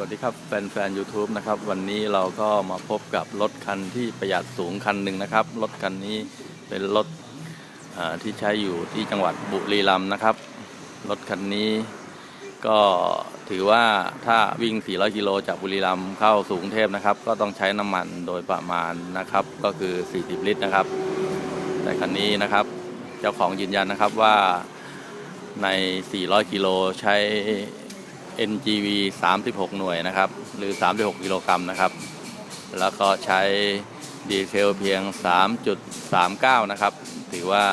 วัสดีครับแฟนๆ YouTube นะครับ วันนี้เราก็มาพบกับรถคันที่ประหยัดสูงคันหนึ่งนะครับ รถคันนี้เป็นรถที่ใช้อยู่ที่จังหวัดบุรีรัมย์นะครับ รถคันนี้ก็ถือว่าถ้าวิ่ง 400 กิโลจากบุรีรัมย์เข้าสู่กรุงเทพนะครับ ก็ต้องใช้น้ำมันโดยประมาณนะครับ ก็คือ 40 ลิตรนะครับ แต่คันนี้นะครับ เจ้าของยืนยันนะครับว่าใน 400 กิโลใช้ NGV 36 หน่วยนะครับ หรือ 36 กิโลกรัมนะครับ แล้วก็ใช้ดีเซลเพียง 3.39 นะครับ ถือว่า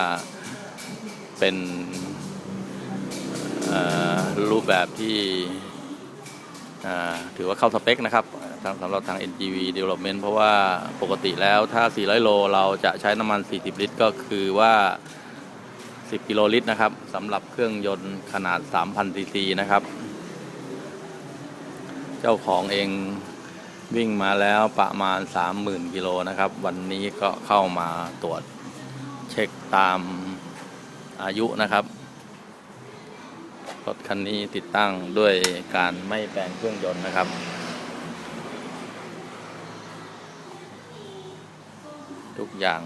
เป็นรูปแบบที่ถือว่าเข้าสเปคนะครับสำสำหรับทาง NGV Development เพราะว่าปกติแล้วถ้า 400 โล เราจะใช้น้ำมัน 40 ลิตร ก็คือว่า 10 กิโลลิตรนะครับสำหรับเครื่องยนต์ขนาด 3,000 ซีซีนะครับ เจ้าของเองวิ่งมาแล้วประมาณ 30,000กิโลนะครับ วันนี้ก็เข้ามาตรวจเช็คตามอายุนะครับ รถคันนี้ติดตั้งด้วยการไม่แปลงเครื่องยนต์นะครับ ทุกอย่าง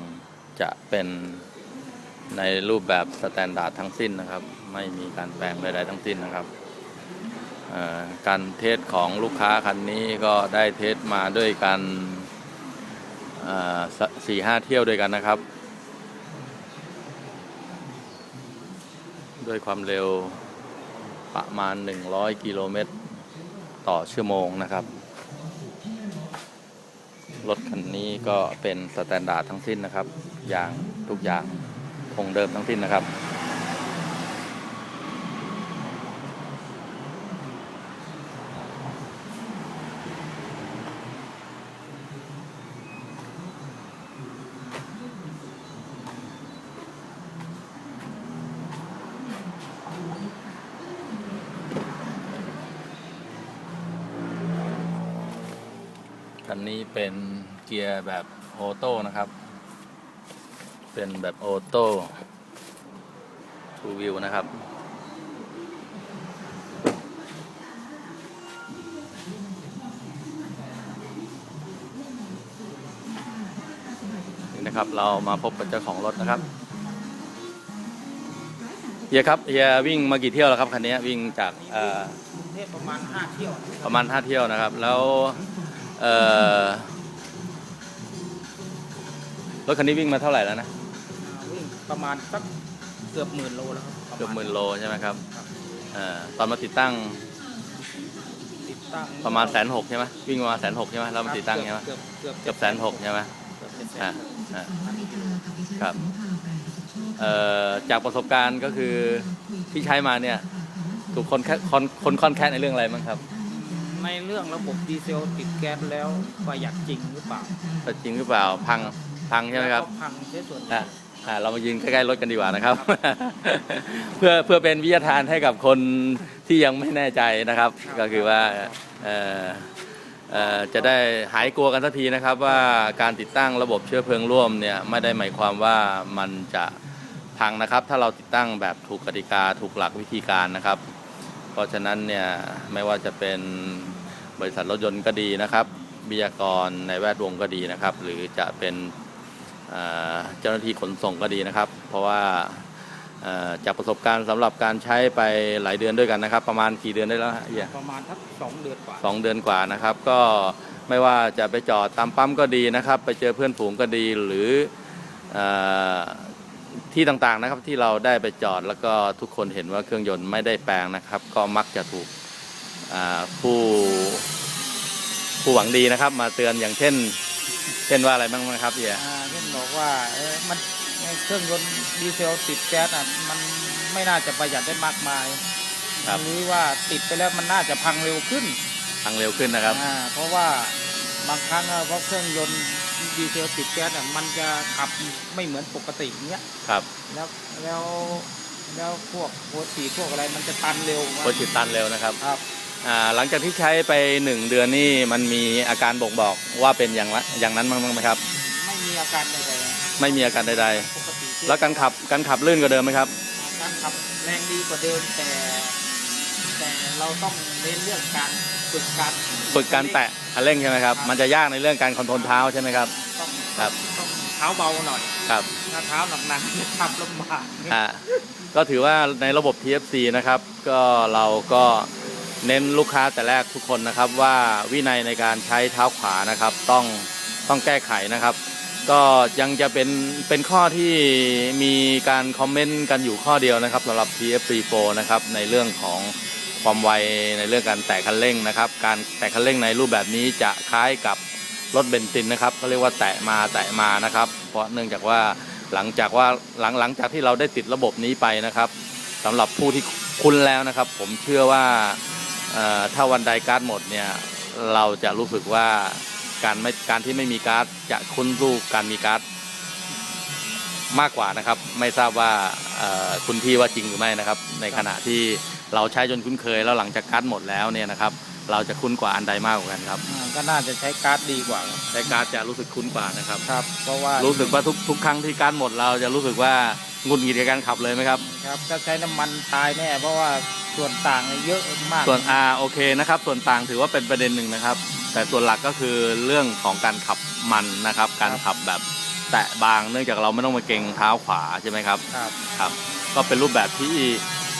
จะเป็นในรูปแบบสแตนดาร์ดทั้งสิ้นนะครับ ไม่มีการแปลงใดๆทั้งสิ้นนะครับ การเทสของลูกค้าคันนี้ก็ได้เทสมาด้วยกันสี่ห้าเที่ยวด้วยกันนะครับ ด้วยความเร็วประมาณ 100 กิโลเมตร ต่อชั่วโมงนะครับ รถคันนี้ก็เป็นสแตนดาร์ดทั้งสิ้นนะครับ อย่างทุกอย่างคงเดิมทั้งสิ้นนะครับ คันนี้เป็นเกียร์แบบออโต้นะครับ เป็นแบบออโต้ทูวิวนะครับ นี่นะครับเรามาพบกับเจ้าของรถนะครับเฮียครับเฮียวิ่งมากี่เที่ยวแล้วครับคันนี้วิ่งจากเอ่อกรุงเทพประมาณ5เที่ยว ประมาณห้าเที่ยวนะครับ แล้วเอ่อ รถคันนี้วิ่งมาเท่าไหร่แล้วนะอ่าวิ่งประมาณสักเกือบหมื่นโลแล้วครับเกือบหมื่นโลใช่ไหมครับครับเอ่อตอนมาติดตั้ง ติดตั้งประมาณแสนหกใช่ไหมวิ่งประมาณแสนหกใช่ไหมเรามาติดตั้งใช่ไหมเกือบเกือบเกือบแสนหกใช่ไหมเกือบเจ็ดแสอ่านหกอ่าครับเอ่อจากประสบการณ์ก็คือที่ใช้มาเนี่ยถูกคนแค่คนคนค่อนแค่ในเรื่องอะไรบ้างครับ ในเรื่องระบบดีเซลติดแก๊สแล้วประหยัดจริงหรือเปล่าจริงหรือเปล่าพังพังใช่ไหมครับแล้วก็พังใช้ส่วนใหญ่ อะอะเรามายืนใกล้ๆรถกันดีกว่านะครับ เพื่อเพื่อเป็นวิทยาทานให้กับคนที่ยังไม่แน่ใจนะครับ ก็คือว่าเอ่อเอ่อจะได้หายกลัวกันสักทีนะครับว่าการติดตั้งระบบเชื้อเพลิงร่วมเนี่ยไม่ได้หมายความว่ามันจะพังนะครับ ถ้าเราติดตั้งแบบถูกกติกาถูกหลักวิธีการนะครับ เพราะฉะนั้นเนี่ยไม่ว่าจะเป็นบริษัทรถยนต์ก็ดีนะครับวิทยากรในแวดวงก็ดีนะครับ หรือจะเป็นเอ่อเจ้าหน้าที่ขนส่งก็ดีนะครับ เพราะว่าเอ่อจากประสบการณ์สำหรับการใช้ไปหลายเดือนด้วยกันนะครับ ประมาณกี่เดือนได้แล้วฮะเอียประมาณทักสองเดือนกว่าสองเดือนกว่านะครับ ก็ไม่ว่าจะไปจอดตามปั๊มก็ดีนะครับ ไปเจอเพื่อนฝูงก็ดีหรือเออ ที่ต่างๆนะครับที่เราได้ไปจอดแล้วก็ทุกคนเห็นว่าเครื่องยนต์ไม่ได้แปลงนะครับ ก็มักจะถูกอ่าผู้ผู้หวังดีนะครับ มาเตือนอย่างเช่น เช่นว่าอะไรบ้างไหมครับเอียอ่าเช่นบอกว่าเออมันเครื่องยนต์ดีเซลติดแก๊สอะมันไม่น่าจะประหยัดได้มากมายครับหรือว่าติดไปแล้วมันน่าจะพังเร็วขึ้นทางเร็วขึ้นนะครับอ่าเพราะว่าบางครั้งอะเพราะเครื่องยนต์ ดีเซลติดแก๊สอะมันจะขับไม่เหมือนปกติเนี้ยครับ แล้วแล้วแล้วพวกโพสีพวกอะไรมันจะตันเร็วรถติดตันเร็วนะครับครับอ่าหลังจากที่ใช้ไปหนึ่งเดือนนี่มันมีอาการบ่งบอกว่าเป็นอย่างละอย่างนั้นบ้างไหมครับ ไม่มีอาการใดไม่มีอาการใดๆปกติๆแล้วการขับการขับลื่นกว่าเดิมไหมครับการขับแรงดีกว่าเดิมแต่ แต่เราต้องเน้นเรื่องการเบฝึกการฝึกการแตะคันเร่งใช่ไหมครับ มันจะยากในเรื่องการคอนโทรลเท้าใช่ไหมครับต้อง ครับต้องเท้าเบาหน่อยครับถ้าเท้าหนักๆจะขับลำบากอ่าก็ถือว่าในระบบ TFC นะครับ ก็เราก็เน้นลูกค้าแต่แรกทุกคนนะครับ ว่าวินัยในการใช้เท้าขวานะครับ ต้องต้องแก้ไขนะครับ ก็ยังจะเป็นเป็นข้อที่มีการคอมเมนต์กันอยู่ข้อเดียวนะครับสำหรับ TFC 4 นะครับในเรื่องของความไวในเรื่องการแตะคันเร่งนะครับ การแตะคันเร่งในรูปแบบนี้จะคล้ายกับ รถเบนซินนะครับเขาเรียกว่าแตะมาแตะมานะครับ เพราะเนื่องจากว่าหลังจากว่าหลังหลังจากที่เราได้ติดระบบนี้ไปนะครับสำหรับผู้ที่คุ้นแล้วนะครับ ผมเชื่อว่าถ้าวันใดการ์ดหมดเนี่ยเราจะรู้สึกว่าการไม่การที่ไม่มีการ์ดจะคุ้นสู้การมีการ์ดมากกว่านะครับ ไม่ทราบว่าคุณพี่ว่าจริงหรือไม่นะครับ ในขณะที่เราใช้จนคุ้นเคยแล้วหลังจากการ์ดหมดแล้วเนี่ยนะครับ เราจะคุ้นกว่าอันใดมากกว่ากันครับ อ่าก็น่าจะใช้การ์ดดีกว่าครับใช้การ์ดจะรู้สึกคุ้นกว่านะครับ ครับ เพราะว่ารู้สึกว่าทุกทุกครั้งที่การ์ดหมดเราจะรู้สึกว่าหงุดหงิดกับการขับเลยไหมครับ ครับถ้าใช้น้ำมันตายแน่เพราะว่าส่วนต่างเนี่ยเยอะมาก ส่วน R โอเคนะครับ ส่วนต่างถือว่าเป็นประเด็นหนึ่งนะครับ แต่ส่วนหลักก็คือเรื่องของการขับมันนะครับ การขับแบบแตะบางเนื่องจากเราไม่ต้องมาเก่งเท้าขวาใช่ไหมครับ ครับ ครับก็เป็นรูปแบบที่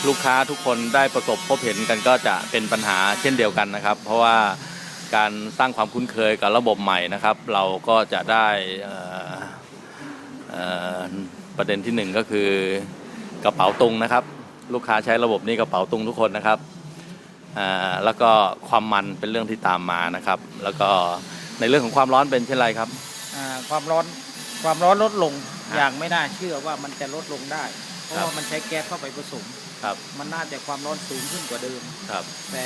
ลูกค้าทุกคนได้ประสบพบเห็นกันก็จะเป็นปัญหาเช่นเดียวกันนะครับ เพราะว่าการสร้างความคุ้นเคยกับระบบใหม่นะครับ เราก็จะได้อ่อเอ่อประเด็นที่หนึ่งก็คือกระเป๋าตุงนะครับ ลูกค้าใช้ระบบนี้กระเป๋าตุงทุกคนนะครับอ่าแล้วก็ความมันเป็นเรื่องที่ตามมานะครับ แล้วก็ในเรื่องของความร้อนเป็นเช่นไรครับอ่าความร้อนความร้อนลดลงอย่างไม่น่าเชื่อว่ามันจะลดลงได้ เพราะว่ามันใช้แก๊สเข้าไปผสม ครับมันน่าจะความร้อนสูงขึ้นกว่าเดิม ครับ แต่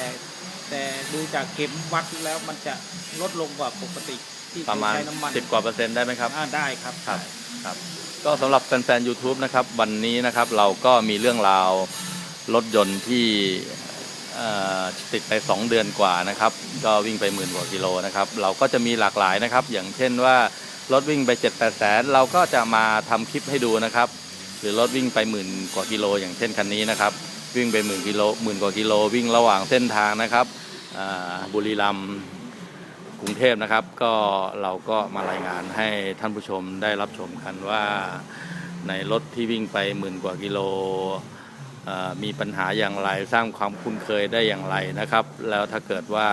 แต่ดูจากเข็มวัดแล้วมันจะลดลงกว่าปกติที่ประมาณใช้น้ำมัน10กว่าเปอร์เซ็นต์ได้ไหมครับอ่าได้ครับครับได้ครับ ก็สำหรับแฟนๆ YouTube นะครับ วันนี้นะครับเราก็มีเรื่องราวรถยนต์ที่เอ่อติดไป 2 เดือนกว่านะครับ ก็วิ่งไปหมื่นกว่ากิโลนะครับ เราก็จะมีหลากหลายนะครับ อย่างเช่นว่ารถวิ่งไป7 8แสนเราก็จะมาทำคลิปให้ดูนะครับ หรือรถวิ่งไปหมื่นกว่ากิโลอย่างเช่นคันนี้นะครับ วิ่งไปหมื่นกิโลหมื่นกว่ากิโลวิ่งระหว่างเส้นทางนะครับบุรีรัมย์กรุงเทพนะครับ ก็เราก็มารายงานให้ท่านผู้ชมได้รับชมกันว่าในรถที่วิ่งไปหมื่นกว่ากิโลมีปัญหาอย่างไรสร้างความคุ้นเคยได้อย่างไรนะครับ แล้วถ้าเกิดว่า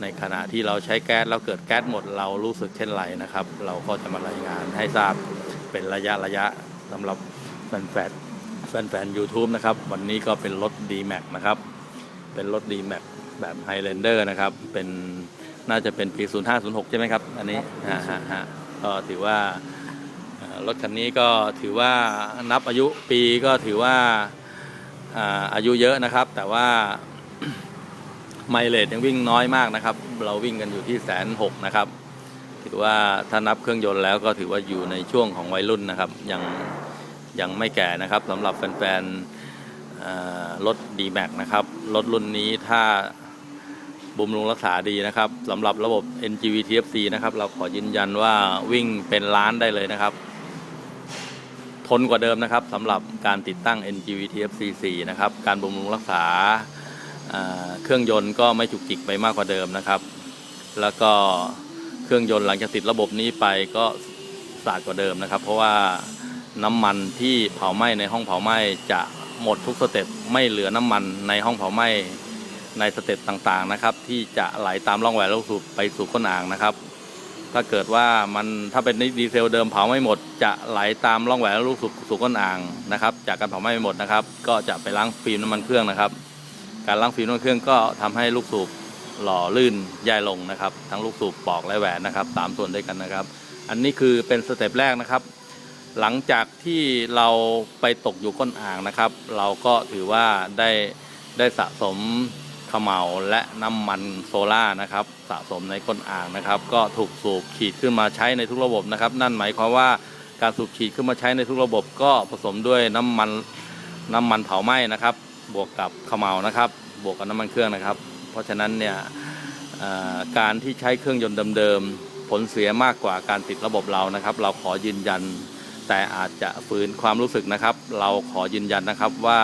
ในขณะที่เราใช้แก๊สแล้วเกิดแก๊สหมดเรารู้สึกเช่นไรนะครับ เราก็จะมารายงานให้ทราบเป็นระยะระยะสำหรับ แฟนแฟนแฟนแฟนยูทูบนะครับ วันนี้ก็เป็นรถ d m a x นะครับ เป็นรถ d m a x แบบ Highlander นะครับ เป็นน่าจะเป็นปี 0506 ใช่ไหมครับ อันนี้ฮะฮะฮะก็ถือว่าเอ่อรถคันนี้ก็ถือว่านับอายุปีก็ถือว่าอ่าอายุเยอะนะครับ แต่ว่าไมเลจยังวิ่งน้อยมากนะครับ เราวิ่งกันอยู่ที่แสนหกนะครับ ถือว่าถ้านับเครื่องยนต์แล้วก็ถือว่าอยู่ในช่วงของวัยรุ่นนะครับยัง ยังไม่แก่นะครับสำหรับแฟนๆรถ d m a x นะครับ รถรุ่นนี้ถ้าบำรุงรักษาดีนะครับสำหรับระบบ NGV TFC นะครับ เราขอยืนยันว่าวิ่งเป็นล้านได้เลยนะครับ ทนกว่าเดิมนะครับสำหรับการติดตั้ง NGV TFC 4นะครับ การบำรุงรักษาเครื่องยนต์ก็ไม่จุกจิกไปมากกว่าเดิมนะครับ แล้วก็เครื่องยนต์หลังจากติดระบบนี้ไปก็สะอาดกว่าเดิมนะครับ เพราะว่า น้ำมันที่เผาไหม้ในห้องเผาไหม้จะหมดทุกสเต็ปไม่เหลือน้ำมันในห้องเผาไหม้ในสเต็ปต่างๆนะครับ ที่จะไหลตามร่องแหวนลูกสูบไปสู่ก้นอ่างนะครับ ถ้าเกิดว่ามันถ้าเป็นดีเซลเดิมเผาไม่หมด จะไหลตามร่องแหวนลูกสูบสู่ก้นอ่างนะครับ จากการเผาไหม้ไม่หมดนะครับ ก็จะไปล้างฟิล์มน้ำมันเครื่องนะครับ การล้างฟิล์มน้ำมันเครื่องก็ทำให้ลูกสูบหล่อลื่นย่ายลงนะครับ ทั้งลูกสูบปอกและแหวนนะครับสามส่วนด้วยกันนะครับ อันนี้คือเป็นสเต็ปแรกนะครับ หลังจากที่เราไปตกอยู่ก้นอ่างนะครับ เราก็ถือว่าได้ได้สะสมขมเหลาและน้ำมันโซล่านะครับ สะสมในก้นอ่างนะครับ ก็ถูกสูบฉีดขึ้นมาใช้ในทุกระบบนะครับ นั่นหมายความว่าการสูบฉีดขึ้นมาใช้ในทุกระบบ ก็ผสมด้วยน้ำมันน้ำมันเผาไหม้นะครับ บวกกับขมเหลานะครับ บวกกับน้ำมันเครื่องนะครับ เพราะฉะนั้นเนี่ยการที่ใช้เครื่องยนต์เดิมๆผลเสียมากกว่าการติดระบบเรานะครับ เราขอยืนยัน แต่อาจจะฝืนความรู้สึกนะครับ เราขอยืนยันนะครับว่า